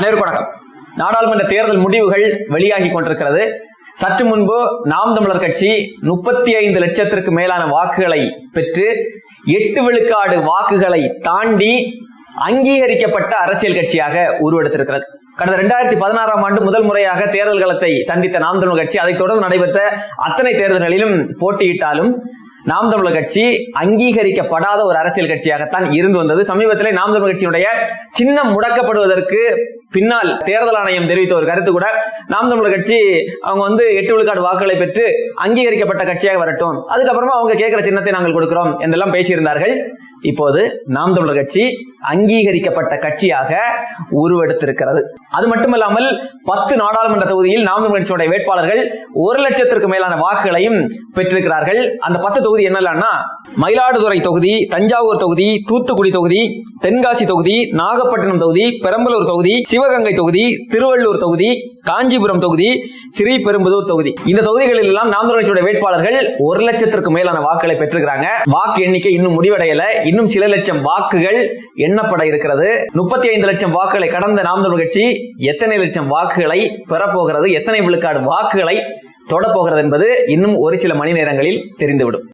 அனைவருக்கும் வணக்கம். நாடாளுமன்ற தேர்தல் முடிவுகள் வெளியாகி கொண்டிருக்கிறது. சற்று முன்பு நாம் தமிழர் கட்சி முப்பத்தி ஐந்து லட்சத்திற்கு மேலான வாக்குகளை பெற்று எட்டு விழுக்காடு வாக்குகளை தாண்டி அங்கீகரிக்கப்பட்ட அரசியல் கட்சியாக உருவெடுத்திருக்கிறது. கடந்த இரண்டாயிரத்தி பதினாறாம் ஆண்டு முதல் முறையாக தேர்தல் களத்தை சந்தித்த நாம் தமிழர் கட்சி அதைத் தொடர்ந்து நடைபெற்ற அத்தனை தேர்தல்களிலும் போட்டியிட்டாலும் நாம் தமிழர் கட்சி அங்கீகரிக்கப்படாத ஒரு அரசியல் கட்சியாகத்தான் இருந்து வந்தது. சமீபத்தில் நாம் தமிழர் கட்சியினுடைய சின்னம் முடக்கப்படுவதற்கு பின்னால் தேர்தல் ஆணையம் தெரிவித்த ஒரு கருத்து கூட நாம் தமிழர் கட்சி அவங்க வந்து எட்டு விழுக்காடு வாக்குகளை பெற்று அங்கீகரிக்கப்பட்ட கட்சியாக வரட்டும். அதுக்கப்புறமா அவங்க கேட்கிற சின்னத்தை நாங்கள் கொடுக்கிறோம் என்றெல்லாம் பேசியிருந்தார்கள். இப்போது நாம் தமிழர் கட்சி அங்கீகரிக்கப்பட்ட கட்சியாக உருவெடுத்திருக்கிறது. அது மட்டுமல்லாமல் பத்து நாடாளுமன்ற தொகுதியில் நாம் தமிழர் கட்சியுடைய வேட்பாளர்கள் ஒரு லட்சத்திற்கு மேலான வாக்குகளையும் பெற்றிருக்கிறார்கள். அந்த பத்து தொகுதி என்னெல்லாம்னா மயிலாடுதுறை தொகுதி தஞ்சாவூர் தொகுதி தூத்துக்குடி தொகுதி தென்காசி தொகுதி நாகப்பட்டினம் தொகுதி பெரம்பலூர் தொகுதி சிவகங்கை தொகுதி திருவள்ளூர் தொகுதி காஞ்சிபுரம் தொகுதி ஸ்ரீபெரும்புதூர் தொகுதி. இந்த தொகுதிகளில் எல்லாம் நாம் வேட்பாளர்கள் ஒரு லட்சத்திற்கு மேலான வாக்குகளை பெற்றிருக்கிறாங்க. வாக்கு எண்ணிக்கை இன்னும் முடிவடையல. இன்னும் சில லட்சம் வாக்குகள் எண்ணப்பட இருக்கிறது. முப்பத்தி ஐந்து லட்சம் வாக்குகளை கடந்த நாம் கட்சி எத்தனை லட்சம் வாக்குகளை பெறப்போகிறது? எத்தனை விழுக்காடு வாக்குகளை தொடப்போகிறது என்பது இன்னும் ஒரு சில மணி நேரங்களில் தெரிந்துவிடும்.